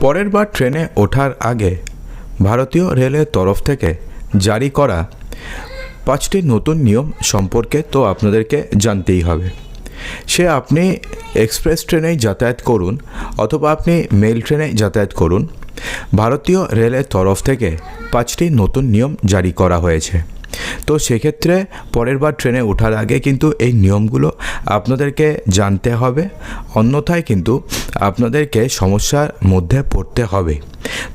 পরের বার ট্রেনে ওঠার আগে ভারতীয় রেলের তরফ থেকে জারি করা পাঁচটি নতুন নিয়ম সম্পর্কে তো আপনাদেরকে জানতেই হবে। সে আপনি এক্সপ্রেস ট্রেনেই যাতায়াত করুন অথবা আপনি মেল ট্রেনে যাতায়াত করুন। ভারতীয় রেলের তরফ থেকে পাঁচটি নতুন নিয়ম জারি করা হয়েছে। তো সেক্ষেত্রে পরের বার ট্রেনে ওঠার আগে কিন্তু এই নিয়মগুলো আপনাদেরকে জানতে হবে। অন্যথায় কিন্তু আপনাদেরকে সমস্যার মধ্যে পড়তে হবে।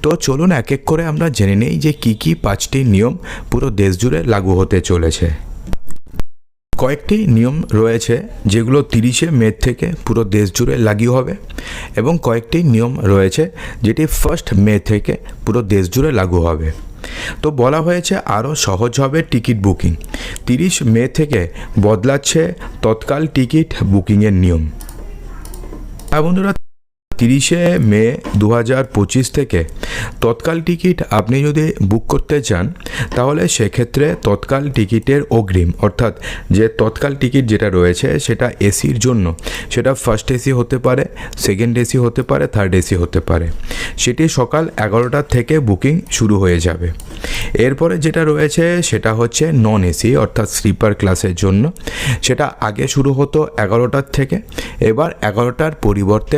তো চলুন এক এক করে আমরা জেনে নিই যে কী কী পাঁচটি নিয়ম পুরো দেশ জুড়ে লাগু হতে চলেছে। কয়েকটি নিয়ম রয়েছে যেগুলো তিরিশে মে থেকে পুরো দেশ জুড়ে লাগু হবে এবং কয়েকটি নিয়ম রয়েছে যেটি ফার্স্ট মে থেকে পুরো দেশ জুড়ে লাগু হবে। তো বলা হয়েছে আরও সহজ হবে টিকিট বুকিং। তিরিশ মে থেকে বদলাচ্ছে তৎকাল টিকিট বুকিংয়ের নিয়ম। বন্ধুরা তিরিশে মে দু পঁচিশ থেকে। তৎকাল টিকিট আপনি যদি বুক করতে চান, তাহলে সেক্ষেত্রে তৎকাল টিকিটের অগ্রিম, অর্থাৎ যে তৎকাল টিকিট যেটা রয়েছে সেটা এসির জন্য। সেটা ফার্স্ট এসি হতে পারে, সেকেন্ড এসি হতে পারে, থার্ড এসি হতে পারে। সেটি সকাল এগারোটার থেকে বুকিং শুরু হয়ে যাবে। এরপরে যেটা রয়েছে সেটা হচ্ছে নন এসি, অর্থাৎ স্লিপার ক্লাসের জন্য। সেটা আগে শুরু হতো এগারোটার থেকে, এবার এগারোটার পরিবর্তে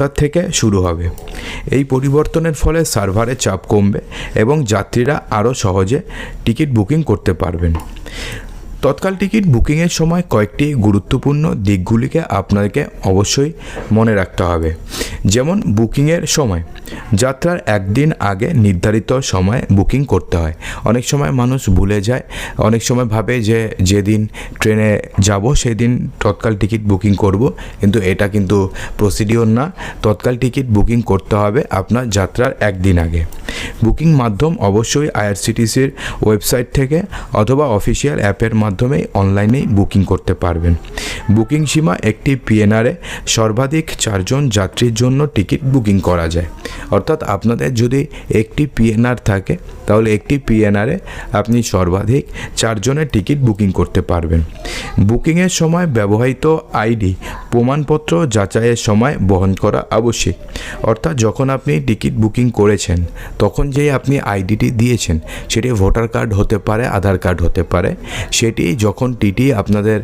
বারোটার থেকে শুরু হবে। এই পরিবর্তনের ফলে সার্ভারে চাপ কমবে এবং যাত্রীরা আরও সহজে টিকিট বুকিং করতে পারবেন। তৎকাল টিকিট বুকিংয়ের সময় কয়েকটি গুরুত্বপূর্ণ দিকগুলিকে আপনাকে অবশ্যই মনে রাখতে হবে। যেমন বুকিংয়ের সময়। যাত্রার একদিন আগে নির্ধারিত সময় বুকিং করতে হয়। অনেক সময় মানুষ ভুলে যায়। অনেক সময় ভাবে যে যেদিন ট্রেনে যাব সেদিন তৎকাল টিকিট বুকিং করব। কিন্তু এটা কিন্তু প্রসিডিওর না। তৎকাল টিকিট বুকিং করতে হবে আপনার যাত্রার একদিন আগে। বুকিং মাধ্যম অবশ্যই আইআরসিটিসির ওয়েবসাইট থেকে অথবা অফিসিয়াল অ্যাপের মাধ্যমেই অনলাইনেই বুকিং করতে পারবেন। বুকিং সীমা একটি পিএনআরে সর্বাধিক চারজন যাত্রীর জন্য টিকিট বুকিং করা যায়। অর্থাৎ আপনাদের যদি একটি পিএনআর থাকে, তাহলে একটি পিএনআরে আপনি সর্বাধিক চারজনের টিকিট বুকিং করতে পারবেন। বুকিংয়ের সময় ব্যবহৃত আইডি প্রমাণপত্র যাচাইয়ের সময় বহন করা আবশ্যিক। অর্থাৎ যখন আপনি টিকিট বুকিং করেছেন, তখন যেই আপনি আইডিটি দিয়েছেন, সেটি ভোটার কার্ড হতে পারে, আধার কার্ড হতে পারে, সেটি যখন টিটি আপনাদের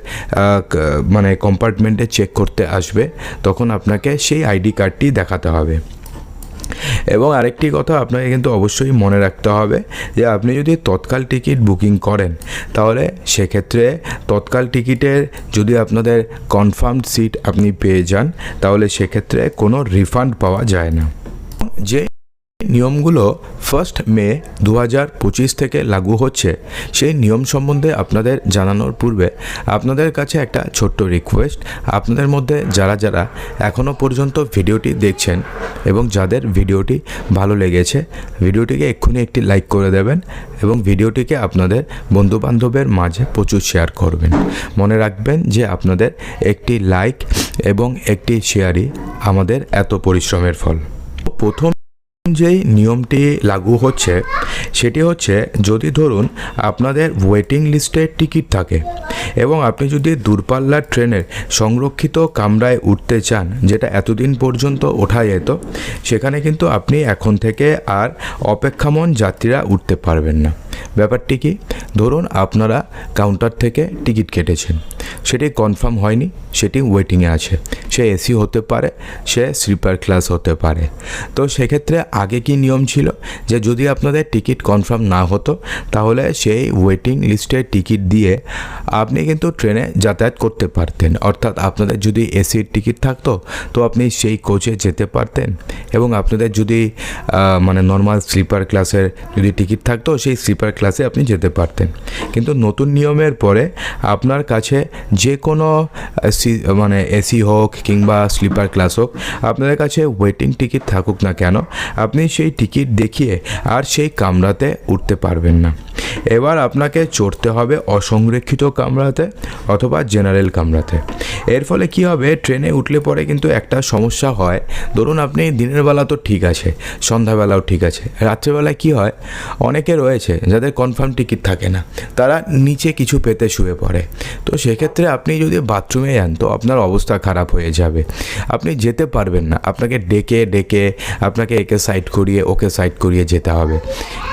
মানে কম্পার্টমেন্টে চেক করতে আসবে, তখন আপনাকে সেই আইডি কার্ডটি দেখাতে হবে। এবং আরেকটি কথা আপনাকে কিন্তু অবশ্যই মনে রাখতে হবে যে, আপনি যদি তৎকাল টিকিট বুকিং করেন, তাহলে সেক্ষেত্রে তৎকাল টিকিটের যদি আপনাদের কনফার্ম সিট আপনি পেয়ে যান, তাহলে সেক্ষেত্রে কোনো রিফান্ড পাওয়া যায় না। যে নিয়মগুলো ফার্স্ট মে দু হাজার পঁচিশ থেকে লাগু হচ্ছে। সেই নিয়ম সম্বন্ধে আপনাদের জানানোর পূর্বে আপনাদের কাছে একটা ছোট্ট রিকোয়েস্ট আপনাদের মধ্যে যারা যারা এখনও পর্যন্ত ভিডিওটি দেখছেন এবং যাদের ভিডিওটি ভালো লেগেছে, ভিডিওটিকে এক্ষুনি একটি লাইক করে দেবেন এবং ভিডিওটিকে আপনাদের বন্ধুবান্ধবের মাঝে প্রচুর শেয়ার করবেন। মনে রাখবেন যে আপনাদের একটি লাইক এবং একটি শেয়ারই আমাদের এত পরিশ্রমের ফল। প্রথম যেই নিয়মটি লাগু হচ্ছে, সেটি হচ্ছে যদি ধরুন আপনাদের ওয়েটিং লিস্টে টিকিট থাকে এবং আপনি যদি দূরপাল্লার ট্রেনের সংরক্ষিত কামরায় উঠতে চান, যেটা এতদিন পর্যন্ত ওঠা যেত, সেখানে কিন্তু আপনি এখন থেকে আর অপেক্ষামন যাত্রীরা উঠতে পারবেন না। ব্যাপারটি কি ধরুন আপনারা কাউন্টার থেকে টিকিট কেটেছেন। সেটি কনফার্ম হয়নি, সেটি ওয়েটিংয়ে আছে। সে এসি হতে পারে, সে স্লিপার ক্লাস হতে পারে। তো সেক্ষেত্রে আগে কি নিয়ম ছিল? যে যদি আপনাদের টিকিট কনফার্ম না হতো, তাহলে সেই ওয়েটিং লিস্টে টিকিট দিয়ে আপনি কিন্তু ট্রেনে যাতায়াত করতে পারতেন। অর্থাৎ আপনাদের যদি এসির টিকিট থাকতো, তো আপনি সেই কোচে যেতে পারতেন। এবং আপনাদের যদি মানে নর্মাল স্লিপার ক্লাসের যদি টিকিট থাকতো, সেই স্লিপার ক্লাসে আপনি যেতে পারতেন। কিন্তু নতুন নিয়মের পরে আপনার কাছে যে কোনো মানে এসি হোক কিংবা স্লিপার ক্লাস হোক, আপনাদের কাছে ওয়েটিং টিকিট থাকুক না কেন, আপনি সেই টিকিট দেখিয়ে আর সেই কামরাতে উঠতে পারবেন না। এবার আপনাকে চড়তে হবে অসংরক্ষিত কামরাতে অথবা জেনারেল কামরাতে। এর ফলে কি হবে? ট্রেনে উঠলে পরে কিন্তু একটা সমস্যা হয়। ধরুন আপনি দিনের বেলা তো ঠিক আছে, সন্ধ্যাবেলাও ঠিক আছে। রাত্রেবেলায় কি হয়? অনেকে রয়েছে যাদের কনফার্ম টিকিট থাকে না, তারা নিচে কিছু পেতে শুয়ে পড়ে। তো সেক্ষেত্রে আপনি যদি বাথরুমে যান, তো আপনার অবস্থা খারাপ হয়ে যাবে। আপনি যেতে পারবেন না। আপনাকে ডেকে ডেকে আপনাকে একে সাইড করিয়ে, ওকে সাইড করিয়ে যেতে হবে।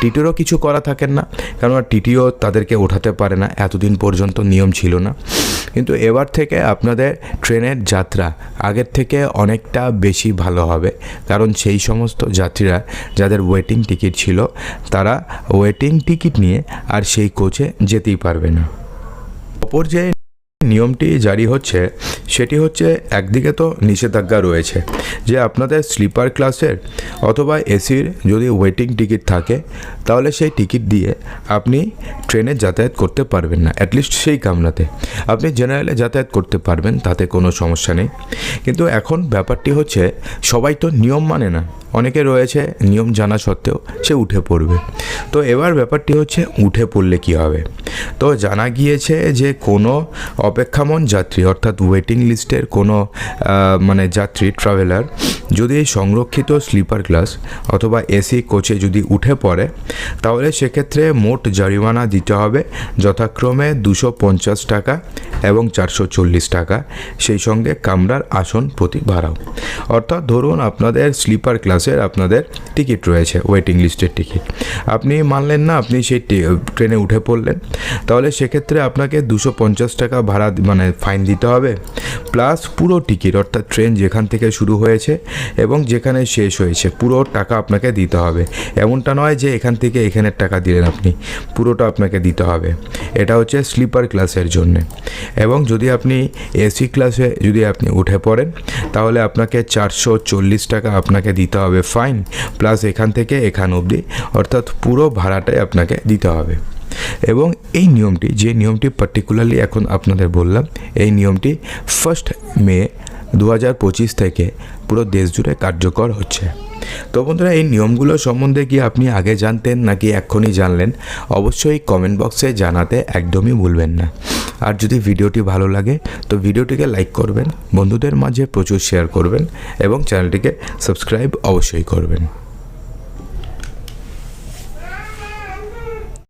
টিটিরও কিছু করা থাকেন না কারণ টিটিও তাদেরকে ওঠাতে পারে না। এতদিন পর্যন্ত নিয়ম ছিল না। কিন্তু এবার থেকে আপনাদের ট্রেনের যাত্রা আগের থেকে অনেকটা বেশি ভালো হবে। কারণ সেই সমস্ত যাত্রীরা, যাদের ওয়েটিং টিকিট ছিল, তারা ওয়েটিং টিকিট নিয়ে আর সেই কোচে যেতেই পারবে না। অপর যে নিয়মটি জারি হচ্ছে, সেটি হচ্ছে একদিকে তো নিষেধাজ্ঞা রয়েছে যে আপনাদের স্লিপার ক্লাসের অথবা এসির যদি ওয়েটিং টিকিট থাকে, তাহলে সেই টিকিট দিয়ে আপনি ট্রেনে যাতায়াত করতে পারবেন না অ্যাটলিস্ট সেই কামনাতে। আপনি জেনারেলে যাতায়াত করতে পারবেন, তাতে কোনো সমস্যা নেই। কিন্তু এখন ব্যাপারটি হচ্ছে, সবাই তো নিয়ম মানে না। অনেকে রয়েছে, নিয়ম জানা সত্ত্বেও সে উঠে পড়বে। তো এবার ব্যাপারটি হচ্ছে, উঠে পড়লে কি হবে? তো জানা গিয়েছে যে কোনো অপেক্ষামন যাত্রী অর্থাৎ ওয়েটিং লিস্টের কোনো মানে যাত্রী ট্রাভেলার যদি এই সংরক্ষিত স্লিপার ক্লাস অথবা এসি কোচে যদি উঠে পড়ে, তাহলে সেক্ষেত্রে মোট জরিমানা দিতে হবে যথাক্রমে দুশো পঞ্চাশ টাকা এবং চারশো চল্লিশ টাকা। সেই সঙ্গে কামরার আসন প্রতি ভাড়াও। অর্থাৎ ধরুন আপনাদের স্লিপার ক্লাসের আপনাদের টিকিট রয়েছে, ওয়েটিং লিস্টের টিকিট। আপনি মানলেন না, আপনি সেই ট্রেনে উঠে পড়লেন। তাহলে সেক্ষেত্রে আপনাকে দুশো পঞ্চাশ টাকা ভাড়া মানে ফাইন দিতে হবে। প্লাস পুরো টিকিট, অর্থাৎ ট্রেন যেখান থেকে শুরু হয়েছে এবং যেখানে শেষ হয়েছে, পুরো টাকা আপনাকে দিতে হবে। এমনটা নয় যে এখান থেকে এখানের টাকা দিলেন আপনি, পুরোটা আপনাকে দিতে হবে। এটা হচ্ছে স্লিপার ক্লাসের জন্যে। এবং যদি আপনি এসি ক্লাসে যদি আপনি উঠে পড়েন, তাহলে আপনাকে চারশো চল্লিশ টাকা আপনাকে দিতে হবে ফাইন প্লাস এখান থেকে এখান অবধি, অর্থাৎ পুরো ভাড়াটাই আপনাকে দিতে হবে। এবং এই নিয়মটি, যে নিয়মটি পার্টিকুলারলি এখন আপনাদের বললাম, এই নিয়মটি ফার্স্ট মে দু হাজার পঁচিশ থেকে পুরো দেশ জুড়ে কার্যকর হচ্ছে। তো বন্ধুরা, এই নিয়মগুলো সম্বন্ধে কি আপনি আগে জানতেন নাকি এক্ষুনি জানলেন? অবশ্যই কমেন্ট বক্সে জানাতে একদমই ভুলবেন না। আর যদি ভিডিওটি ভালো লাগে, তো ভিডিওটিকে লাইক করবেন, বন্ধুদের মাঝে প্রচুর শেয়ার করবেন এবং চ্যানেলটিকে সাবস্ক্রাইব অবশ্যই করবেন।